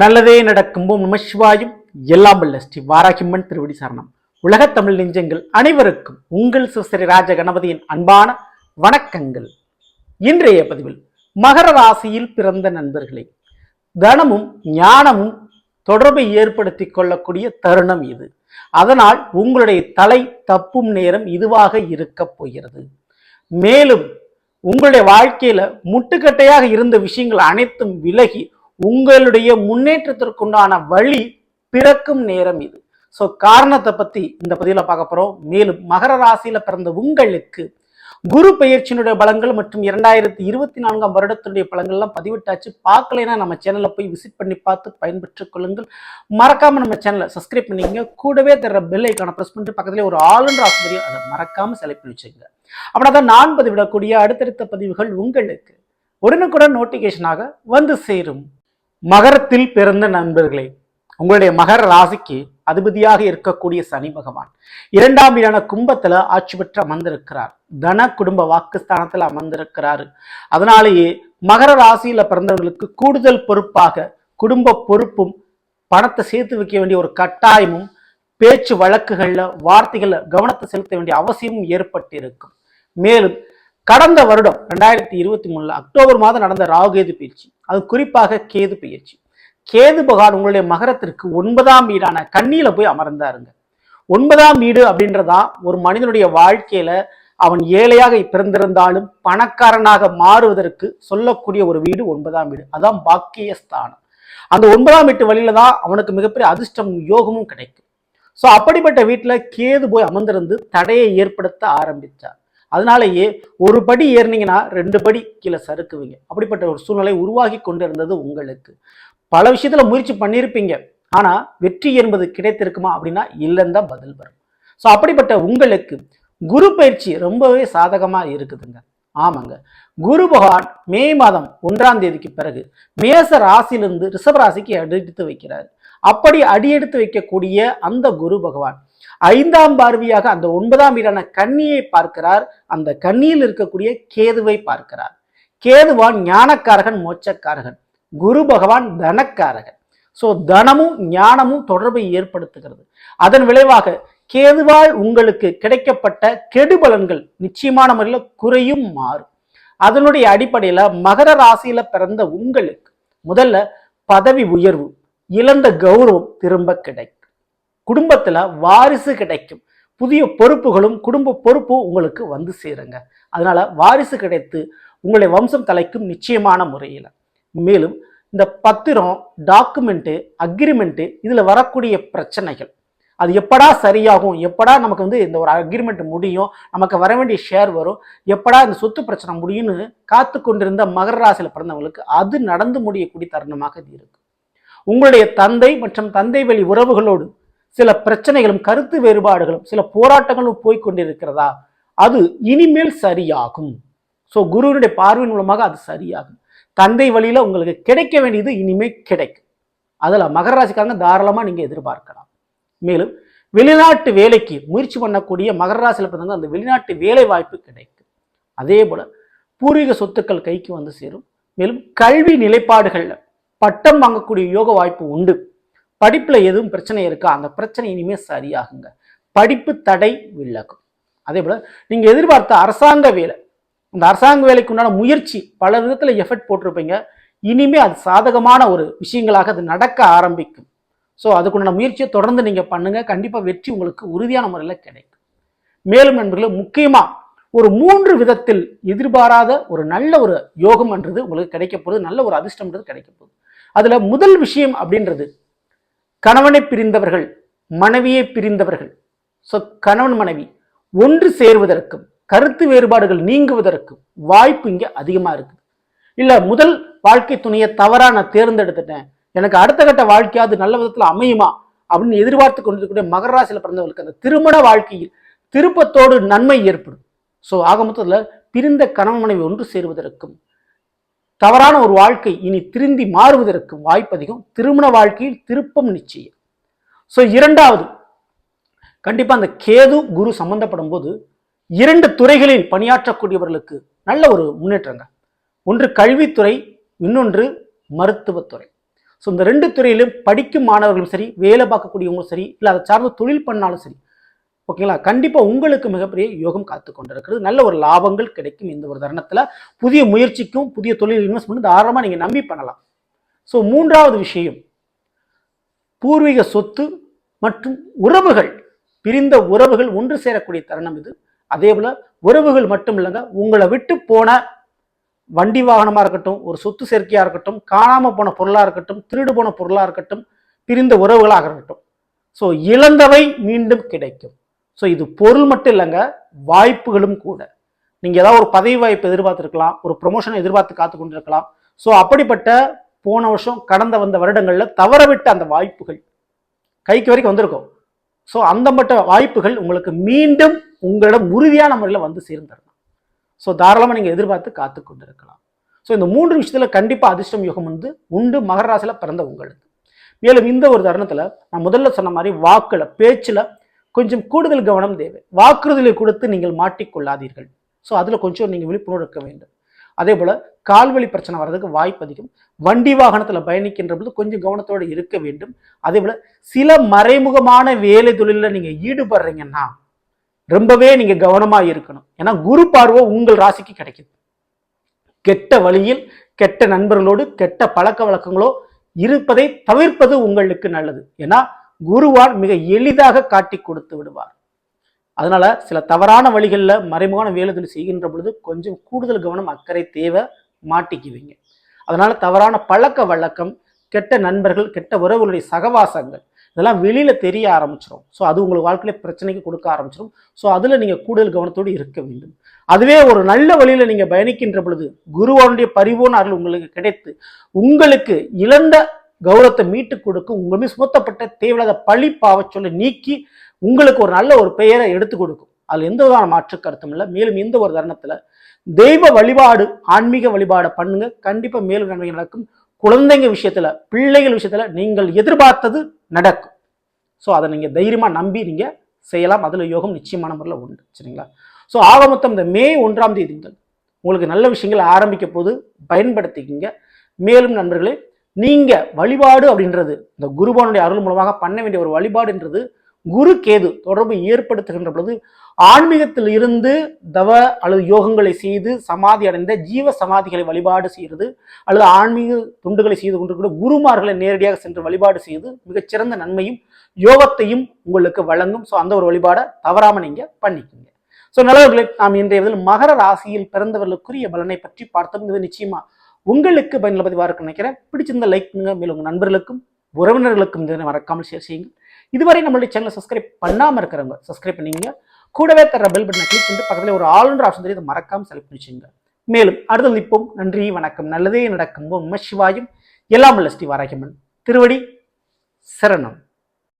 நல்லதே நடக்கும். ஓம் நம சிவாயும். எல்லாம் வல்ல ஸ்ரீ வாராகிம்மன் திருவடி சரணம். உலக தமிழ் நெஞ்சங்கள் அனைவருக்கும் உங்கள் சிவசரி ராஜ கணபதியின் அன்பான வணக்கங்கள். இன்றைய பதிவில் மகர ராசியில் பிறந்த நண்பர்களே தனமும் ஞானமும் தொடர்பை ஏற்படுத்தி கொள்ளக்கூடிய தருணம் இது. அதனால் உங்களுடைய தலை தப்பும் நேரம் இதுவாக இருக்கப் போகிறது. மேலும் உங்களுடைய வாழ்க்கையில முட்டுக்கட்டையாக இருந்த விஷயங்கள் அனைத்தும் விலகி உங்களுடைய முன்னேற்றத்திற்குண்டான வழி பிறக்கும் நேரம் இது. ஸோ காரணத்தை பத்தி இந்த பதிவில் பார்க்க போறோம். மேலும் மகர ராசியில பிறந்த உங்களுக்கு குரு பயிற்சியினுடைய பலங்கள் மற்றும் இரண்டாயிரத்தி இருபத்தி நான்காம் வருடத்தினுடைய பலங்கள்லாம் பதிவிட்டாச்சு. பார்க்கலைன்னா நம்ம சேனலை போய் விசிட் பண்ணி பார்த்து பயன்பெற்றுக் கொள்ளுங்கள். மறக்காம நம்ம சேனலை சப்ஸ்கிரைப் பண்ணிக்கங்க. கூடவே தர பெல் ஐக்கான ப்ரெஸ் பண்ணிட்டு பக்கத்துல ஒரு ஆளுன்ற ஆசிரியர் அதை மறக்காம செலக்ட் பண்ணி வச்சுங்க அப்படின்னா தான் நான் பதிவிடக்கூடிய அடுத்தடுத்த பதிவுகள் உங்களுக்கு உடனுக்குடன் நோட்டிபிகேஷனாக வந்து சேரும். மகரத்தில் பிறந்த நண்பர்களே உங்களுடைய மகர ராசிக்கு அதிபதியாக இருக்கக்கூடிய சனி பகவான் இரண்டாம் வீடான கும்பத்துல ஆட்சி பெற்று அமர்ந்திருக்கிறார். தன குடும்ப வாக்குஸ்தானத்தில் அமர்ந்திருக்கிறாரு. அதனாலேயே மகர ராசியில பிறந்தவர்களுக்கு கூடுதல் பொறுப்பாக குடும்ப பொறுப்பும் பணத்தை சேர்த்து வைக்க வேண்டிய ஒரு கட்டாயமும் பேச்சு வழக்குகளில் வார்த்தைகளில் கவனத்தை செலுத்த வேண்டிய அவசியமும் ஏற்பட்டு இருக்கும் மேலும் கடந்த வருடம் ரெண்டாயிரத்தி இருபத்தி மூணுல அக்டோபர் மாதம் நடந்த ராகுகேது பயிற்சி அது குறிப்பாக கேது பயிற்சி. கேது பகவான் உங்களுடைய மகரத்திற்கு ஒன்பதாம் வீடான கண்ணியில போய் அமர்ந்தாருங்க. ஒன்பதாம் வீடு அப்படின்றதா ஒரு மனிதனுடைய வாழ்க்கையில அவன் ஏழையாக பிறந்திருந்தாலும் பணக்காரனாக மாறுவதற்கு சொல்லக்கூடிய ஒரு வீடு ஒன்பதாம் வீடு. அதான் பாக்கியஸ்தானம். அந்த ஒன்பதாம் வீட்டு வழியில தான் அவனுக்கு மிகப்பெரிய அதிர்ஷ்டமும் யோகமும் கிடைக்கும். ஸோ அப்படிப்பட்ட வீட்டில் கேது போய் அமர்ந்திருந்து தடையை ஏற்படுத்த ஆரம்பித்தார் அதனாலேயே ஒரு படி ஏறினீங்கன்னா ரெண்டு படி கீழே சறுக்குவீங்க. அப்படிப்பட்ட ஒரு சூழ்நிலை உருவாகி கொண்டு இருந்தது உங்களுக்கு. பல விஷயத்தில் முயற்சி பண்ணியிருப்பீங்க. ஆனால் வெற்றி என்பது கிடைத்திருக்குமா அப்படின்னா இல்லைன்னு தான் பதில் வரும். ஸோ அப்படிப்பட்ட உங்களுக்கு குரு பயிற்சி ரொம்பவே சாதகமாக இருக்குதுங்க. ஆமாங்க. குரு பகவான் மே மாதம் ஒன்றாம் தேதிக்கு பிறகு மேச ராசியிலிருந்து ரிஷப ராசிக்கு அடியெடுத்து வைக்கிறார். அப்படி அடியெடுத்து வைக்கக்கூடிய அந்த குரு பகவான் ஐந்தாம் பார்வையாக அந்த ஒன்பதாம் வீடான கன்னியை பார்க்கிறார். அந்த கன்னியில் இருக்கக்கூடிய கேதுவை பார்க்கிறார். கேதுவான் ஞானக்காரகன் மோட்சக்காரகன். குரு பகவான் தனக்காரகன். ஸோ தனமும் ஞானமும் தொடர்பை ஏற்படுத்துகிறது. அதன் விளைவாக கேதுவால் உங்களுக்கு கிடைக்கப்பட்ட கெடுபலன்கள் நிச்சயமான முறையில் குறையும் மாறும். அதனுடைய அடிப்படையில மகர ராசியில பிறந்த உங்களுக்கு முதல்ல பதவி உயர்வு இழந்த கௌரவம் திரும்ப கிடைக்கும். குடும்பத்தில் வாரிசு கிடைக்கும். புதிய பொறுப்புகளும் குடும்ப பொறுப்பும் உங்களுக்கு வந்து சேருங்க. அதனால வாரிசு கிடைத்து உங்களுடைய வம்சம் தலைக்கும் நிச்சயமான முறையில். மேலும் இந்த பத்திரம் டாக்குமெண்ட்டு அக்ரிமெண்ட்டு இதில் வரக்கூடிய பிரச்சனைகள். அது எப்படா சரியாகும்? எப்படா நமக்கு வந்து இந்த ஒரு அக்ரிமெண்ட் முடியும்? நமக்கு வர வேண்டிய ஷேர் வரும்? எப்படா இந்த சொத்து பிரச்சனை முடியும்னு காத்து கொண்டிருந்த மகர ராசியில் பிறந்தவங்களுக்கு அது நடந்து முடியக்கூடிய தருணமாக இது இருக்கு. உங்களுடைய தந்தை மற்றும் தந்தை வழி உறவுகளோடு சில பிரச்சனைகளும் கருத்து வேறுபாடுகளும் சில போராட்டங்களும் போய்கொண்டிருக்கிறதா அது இனிமேல் சரியாகும். ஸோ குருவினுடைய பார்வையின் மூலமாக அது சரியாகும். தந்தை வழியில் உங்களுக்கு கிடைக்க வேண்டியது இனிமே கிடைக்கும். அதில் மகர ராசிக்காரங்க தாராளமாக நீங்கள் எதிர்பார்க்கலாம். மேலும் வெளிநாட்டு வேலைக்கு முயற்சி பண்ணக்கூடிய மகர ராசியில் பிறந்தவங்க அந்த வெளிநாட்டு வேலை வாய்ப்பு கிடைக்கும். அதே போல் பூர்வீக சொத்துக்கள் கைக்கு வந்து சேரும். மேலும் கல்வி நிலைப்பாடுகளில் பட்டம் வாங்கக்கூடிய யோக வாய்ப்பு உண்டு. படிப்பில் எதுவும் பிரச்சனை இருக்கா? அந்த பிரச்சனை இனிமேல் சரியாகுங்க. படிப்பு தடை விலகும். அதே போல் நீங்கள் எதிர்பார்த்த அரசாங்க வேலை இந்த அரசாங்க வேலைக்கு உண்டான முயற்சி பல விதத்தில் எஃபர்ட் போட்டிருப்பீங்க. இனிமே அது சாதகமான ஒரு விஷயங்களாக அது நடக்க ஆரம்பிக்கும். ஸோ அதுக்குண்டான முயற்சியை தொடர்ந்து நீங்கள் பண்ணுங்கள் கண்டிப்பாக வெற்றி உங்களுக்கு உறுதியான முறையில் கிடைக்கும். மேலும் நண்பர்களே முக்கியமாக ஒரு மூன்று விதத்தில் எதிர்பாராத ஒரு நல்ல ஒரு யோகம் என்றது உங்களுக்கு கிடைக்க போகுது. நல்ல ஒரு அதிர்ஷ்டம்ன்றது கிடைக்க போகுது. அதில் முதல் விஷயம் அப்படின்றது கணவனை பிரிந்தவர்கள் மனைவியை பிரிந்தவர்கள். ஸோ கணவன் மனைவி ஒன்று சேருவதற்கும் கருத்து வேறுபாடுகள் நீங்குவதற்கும் வாய்ப்பு இங்கே அதிகமாக இருக்குது. இல்லை முதல் வாழ்க்கை துணையை தவறாக நான் தேர்ந்தெடுத்துட்டேன். எனக்கு அடுத்த கட்ட வாழ்க்கையாவது நல்ல விதத்தில் அமையுமா? அப்படின்னு எதிர்பார்த்து கொண்டிருக்கக்கூடிய மகராசியில் பிறந்தவர்களுக்கு அந்த திருமண வாழ்க்கையில் திருப்பத்தோடு நன்மை ஏற்படும். ஸோ ஆக மொத்தத்தில் பிரிந்த கணவன் மனைவி ஒன்று சேருவதற்கும் தவறான ஒரு வாழ்க்கை இனி திருந்தி மாறுவதற்கு வாய்ப்பு அதிகம். திருமண வாழ்க்கையில் திருப்பம் நிச்சயம். ஸோ இரண்டாவது கண்டிப்பாக அந்த கேது குரு சம்பந்தப்படும் போது இரண்டு துறைகளில் பணியாற்றக்கூடியவர்களுக்கு நல்ல ஒரு முன்னேற்றங்க. ஒன்று கல்வித்துறை இன்னொன்று மருத்துவத்துறை. ஸோ இந்த ரெண்டு துறையிலும் படிக்கும் மாணவர்களும் சரி வேலை பார்க்கக்கூடியவங்களும் சரி இல்லை அதை சார்ந்த தொழில் பண்ணாலும் சரி ஓகேங்களா? கண்டிப்பாக உங்களுக்கு மிகப்பெரிய யோகம் காத்து கொண்டிருக்கிறது. நல்ல ஒரு லாபங்கள் கிடைக்கும் இந்த ஒரு தருணத்தில். புதிய முயற்சிக்கும் புதிய தொழில் இன்வெஸ்ட்மெண்ட் தாராளமாக நீங்கள் நம்பி பண்ணலாம். ஸோ மூன்றாவது விஷயம். பூர்வீக சொத்து மற்றும் உறவுகள். பிரிந்த உறவுகள் ஒன்று சேரக்கூடிய தருணம் இது. அதே போல் உறவுகள் மட்டும் இல்லைங்க உங்களை விட்டு போன வண்டி வாகனமாக இருக்கட்டும் ஒரு சொத்து சேர்க்கையாக இருக்கட்டும் காணாமல் போன பொருளாக இருக்கட்டும் திருடு போன பொருளாக இருக்கட்டும் பிரிந்த உறவுகளாக இருக்கட்டும். ஸோ இழந்தவை மீண்டும் கிடைக்கும். ஸோ இது பொருள் மட்டும் இல்லைங்க வாய்ப்புகளும் கூட. நீங்கள் ஏதாவது ஒரு பதவி வாய்ப்பு எதிர்பார்த்துருக்கலாம் ஒரு ப்ரொமோஷனை எதிர்பார்த்து காத்து கொண்டிருக்கலாம். ஸோ அப்படிப்பட்ட போன வருஷம் கடந்த வந்த வருடங்களில் தவறவிட்ட அந்த வாய்ப்புகள் கைக்கு வரைக்கும் வந்திருக்கும். ஸோ அந்த மட்ட வாய்ப்புகள் உங்களுக்கு மீண்டும் உங்களிடம் உறுதியான முறையில் வந்து சேர்ந்துடலாம் ஸோ தாராளமாக நீங்கள் எதிர்பார்த்து காத்து கொண்டிருக்கலாம். ஸோ இந்த மூன்று விஷயத்தில் கண்டிப்பாக அதிர்ஷ்டம் யோகம் வந்து உண்டு. மகராசியில் பிறந்த உங்களுக்கு. மேலும் இந்த ஒரு தருணத்தில் நான் முதல்ல சொன்ன மாதிரி வாக்கில் பேச்சில் கொஞ்சம் கூடுதல் கவனம் தேவை. வாக்குறுதிகளை கொடுத்து நீங்கள் மாட்டிக்கொள்ளாதீர்கள். ஸோ அதில் கொஞ்சம் நீங்கள் விழிப்புணர்வு இருக்க வேண்டும். அதே போல் கால்வழி பிரச்சனை வர்றதுக்கு வாய்ப்பு அதிகம். வண்டி வாகனத்தில் பயணிக்கின்ற பொழுது கொஞ்சம் கவனத்தோடு இருக்க வேண்டும். அதே போல் சில மறைமுகமான வேலை தொழிலில் நீங்கள் ஈடுபடுறீங்கன்னா ரொம்பவே நீங்கள் கவனமாக இருக்கணும். ஏன்னா குரு பார்வை உங்கள் ராசிக்கு கிடைக்குது. கெட்ட வழியில் கெட்ட நண்பர்களோடு கெட்ட பழக்க வழக்கங்களோ இருப்பதை தவிர்ப்பது உங்களுக்கு நல்லது. ஏன்னா குருவான் மிக எளிதாக காட்டி கொடுத்து விடுவார். அதனால சில தவறான வழிகளில் மறைமுகமான வேலைகள் செய்கின்ற பொழுது கொஞ்சம் கூடுதல் கவனம் அக்கறை தேவை மாட்டிக்குவீங்க. அதனால தவறான பழக்க வழக்கம் கெட்ட நண்பர்கள் கெட்ட உறவுகளுடைய சகவாசங்கள் இதெல்லாம் வெளியில தெரிய ஆரம்பிச்சிடும் ஸோ அது உங்களுக்கு வாழ்க்கையில பிரச்சனைக்கு கொடுக்க ஆரம்பிச்சிடும் ஸோ அதுல நீங்க கூடுதல் கவனத்தோடு இருக்க வேண்டும். அதுவே ஒரு நல்ல வழியில நீங்க பயணிக்கின்ற பொழுது குருவானுடைய பரிபூர்ண அருள் உங்களுக்கு கிடைத்து உங்களுக்கு இழந்த கௌரவத்தை மீட்டு கொடுக்கும் உங்கள் மீது சுமத்தப்பட்ட தேவையில்லாத பழி பாவச் சொல்ல நீக்கி உங்களுக்கு ஒரு நல்ல ஒரு பெயரை எடுத்து கொடுக்கும். அதில் எந்த விதமான மாற்று கருத்தும் இல்லை. மேலும் இந்த ஒரு தருணத்தில் தெய்வ வழிபாடு ஆன்மீக வழிபாடை பண்ணுங்க. கண்டிப்பாக மேலும் நன்மை நடக்கும். குழந்தைங்க விஷயத்தில் பிள்ளைகள் விஷயத்தில் நீங்கள் எதிர்பார்த்தது நடக்கும். ஸோ அதை நீங்கள் தைரியமாக நம்பி நீங்கள் செய்யலாம். அதில் யோகம் நிச்சயமான முறையில் உண்டு. சரிங்களா? ஸோ ஆக மொத்தம் இந்த மே ஒன்றாம் தேதிங்கள் உங்களுக்கு நல்ல விஷயங்கள் ஆரம்பிக்க போது பயன்படுத்திக்கிங்க. மேலும் நண்பர்களே நீங்க வழிபாடு அப்படின்றது இந்த குருபானுடைய அருள் மூலமாக பண்ண வேண்டிய ஒரு வழிபாடுன்றது குரு கேது தொடர்பு ஏற்படுத்துகின்ற பொழுது ஆன்மீகத்தில் இருந்து தவ அல்லது யோகங்களை செய்து சமாதி அடைந்த ஜீவ சமாதிகளை வழிபாடு செய்கிறது அல்லது ஆன்மீக துண்டுகளை செய்து கொண்டிருக்கிற குருமார்களை நேரடியாக சென்று வழிபாடு செய்து மிகச்சிறந்த நன்மையும் யோகத்தையும் உங்களுக்கு வழங்கும். ஸோ அந்த ஒரு வழிபாடை தவறாமல் நீங்கள் பண்ணிக்கோங்க. ஸோ நல்லவர்களே நாம் இன்றைய இதில் மகர ராசியில் பிறந்தவர்களுக்குரிய பலனை பற்றி பார்த்தோம். இது நிச்சயமாக உங்களுக்கு பயனுள்ள பதிவாக இருக்குன்னு நினைக்கிறேன் பிடிச்சிருந்த லைக் மேலும் உங்கள் நண்பர்களுக்கும் உறவினர்களுக்கும் இதனை மறக்காமல் ஷேர் செய்யுங்கள் இதுவரை நம்மளுடைய சேனலை சப்ஸ்கிரைப் பண்ணாமல் இருக்கிறவங்க சப்ஸ்கிரைப் பண்ணிங்க கூடவே தர பெல் பட்டனை கிளிக் பண்ணிட்டு பக்கத்தில் ஒரு ஆளுநர் ஆப்ஷன் தெரியும் மறக்காமல் செலக்ட் பண்ணிச்சுங்க மேலும் அடுத்த நிற்போம் நன்றி வணக்கம் நல்லதே நடக்கும் உண்மை சிவாயும் எல்லாம் உள்ள ஸ்ரீ வாராகியம்மன் திருவடி சரணம்